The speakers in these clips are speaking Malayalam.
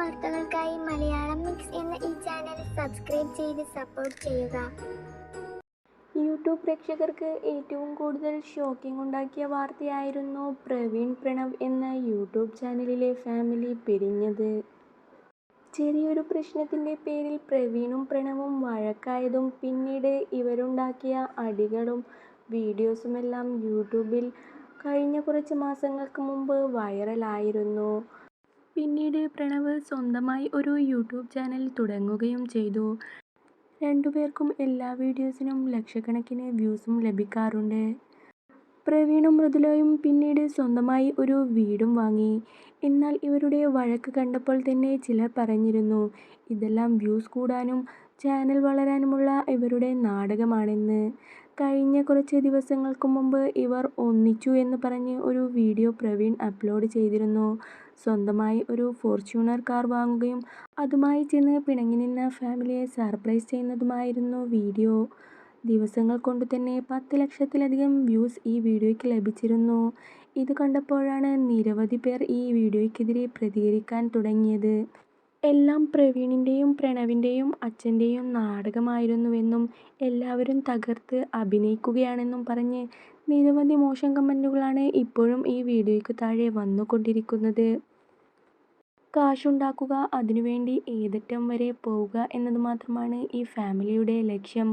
വാർത്തകൾക്കായി മലയാളം മിക്സ് എന്ന ഈ ചാനൽ സബ്സ്ക്രൈബ് ചെയ്ത് സപ്പോർട്ട് ചെയ്യുക. യൂട്യൂബ് പ്രേക്ഷകർക്ക് ഏറ്റവും കൂടുതൽ ഷോക്കിംഗ് ഉണ്ടാക്കിയ വാർത്തയായിരുന്നു പ്രവീൺ പ്രണവ് എന്ന യൂട്യൂബ് ചാനലിലെ ഫാമിലി പിരിഞ്ഞത്. ചെറിയൊരു പ്രശ്നത്തിന്റെ പേരിൽ പ്രവീണും പ്രണവും വഴക്കായതും പിന്നീട് ഇവരുണ്ടാക്കിയ അടികളും വീഡിയോസുമെല്ലാം യൂട്യൂബിൽ കഴിഞ്ഞ കുറച്ച് മാസങ്ങൾക്ക് മുമ്പ് വൈറലായിരുന്നു പിന്നീട് പ്രണവ് സ്വന്തമായി ഒരു യൂട്യൂബ് ചാനൽ തുടങ്ങുകയും ചെയ്തു. രണ്ടുപേർക്കും എല്ലാ വീഡിയോസിനും ലക്ഷക്കണക്കിന് വ്യൂസും ലഭിക്കാറുണ്ട്. പ്രവീണും മൃദുലയും പിന്നീട് സ്വന്തമായി ഒരു വീടും വാങ്ങി. എന്നാൽ ഇവരുടെ വഴക്ക് കണ്ടപ്പോൾ തന്നെ ചിലർ പറഞ്ഞിരുന്നു ഇതെല്ലാം വ്യൂസ് കൂടാനും ചാനൽ വളരാനുമുള്ള ഇവരുടെ നാടകമാണെന്ന്. കഴിഞ്ഞ കുറച്ച് ദിവസങ്ങൾക്ക് മുമ്പ് ഇവർ ഒന്നിച്ചു എന്ന് പറഞ്ഞ് ഒരു വീഡിയോ പ്രവീൺ അപ്ലോഡ് ചെയ്തിരുന്നു. സ്വന്തമായി ഒരു ഫോർച്യൂണർ കാർ വാങ്ങുകയും അതുമായി ചെന്ന് പിണങ്ങി നിന്ന ഫാമിലിയെ സർപ്രൈസ് ചെയ്യുന്നതുമായിരുന്നു വീഡിയോ. ദിവസങ്ങൾ കൊണ്ട് തന്നെ പത്ത് ലക്ഷത്തിലധികം വ്യൂസ് ഈ വീഡിയോയ്ക്ക് ലഭിച്ചിരുന്നു. ഇത് കണ്ടപ്പോഴാണ് നിരവധി പേർ ഈ വീഡിയോയ്ക്കെതിരെ പ്രതികരിക്കാൻ തുടങ്ങിയത്. എല്ലാം പ്രവീണിന്റെയും പ്രണവിന്റെയും അച്ഛന്റെയും നാടകമായിരുന്നുവെന്നും എല്ലാവരും തകർത്ത് അഭിനയിക്കുകയാണെന്നും പറഞ്ഞ് നിരവധി മോശം കമന്റുകളാണ് ഇപ്പോഴും ഈ വീഡിയോയ്ക്ക് താഴെ വന്നുകൊണ്ടിരിക്കുന്നത്. കാശുണ്ടാക്കുക അതിനുവേണ്ടി ഏതറ്റം വരെ പോവുക എന്നത് മാത്രമാണ് ഈ ഫാമിലിയുടെ ലക്ഷ്യം.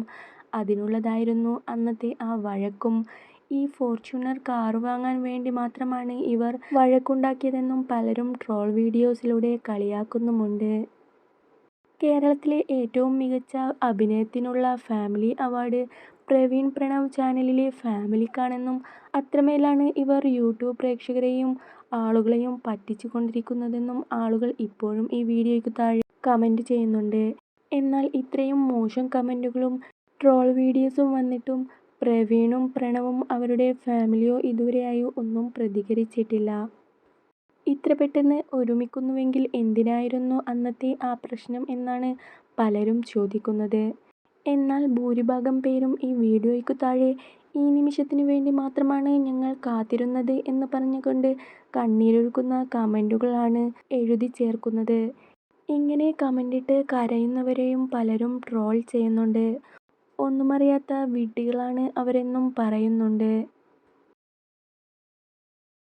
അതിനുള്ളതായിരുന്നു അന്നത്തെ ആ വഴക്കും. ഈ ഫോർച്യൂണർ കാർ വാങ്ങാൻ വേണ്ടി മാത്രമാണ് ഇവർ വഴക്കുണ്ടാക്കിയതെന്നും പലരും ട്രോൾ വീഡിയോസിലൂടെ കളിയാക്കുന്നുമുണ്ട്. കേരളത്തിലെ ഏറ്റവും മികച്ച അഭിനയത്തിനുള്ള ഫാമിലി അവാർഡ് പ്രവീൺ പ്രണവ് ചാനലിലെ ഫാമിലിക്കാണെന്നും അത്രമേലാണ് ഇവർ യൂട്യൂബ് പ്രേക്ഷകരെയും ആളുകളെയും പറ്റിച്ചു കൊണ്ടിരിക്കുന്നതെന്നും ആളുകൾ ഇപ്പോഴും ഈ വീഡിയോയ്ക്ക് താഴെ കമന്റ് ചെയ്യുന്നുണ്ട്. എന്നാൽ ഇത്രയും മോശം കമന്റുകളും ട്രോൾ വീഡിയോസും വന്നിട്ടും പ്രവീണും പ്രണവും അവരുടെ ഫാമിലിയോ ഇതുവരെയായോ ഒന്നും പ്രതികരിച്ചിട്ടില്ല. ഇത്ര പെട്ടെന്ന് ഒരുമിക്കുന്നുവെങ്കിൽ എന്തിനായിരുന്നു അന്നത്തെ ആ പ്രശ്നം എന്നാണ് പലരും ചോദിക്കുന്നത്. എന്നാൽ ഭൂരിഭാഗം പേരും ഈ വീഡിയോയ്ക്ക് താഴെ ഈ നിമിഷത്തിനു വേണ്ടി മാത്രമാണ് ഞങ്ങൾ കാത്തിരുന്നത് എന്ന് പറഞ്ഞുകൊണ്ട് കണ്ണീരൊഴുക്കുന്ന കമന്റുകളാണ് എഴുതി ചേർക്കുന്നത്. ഇങ്ങനെ കമന്റിട്ട് കരയുന്നവരെയും പലരും ട്രോൾ ചെയ്യുന്നുണ്ട്. ഒന്നുമറിയാത്ത വിഡ്ഢികളാണ് അവരെന്നും പറയുന്നുണ്ട്.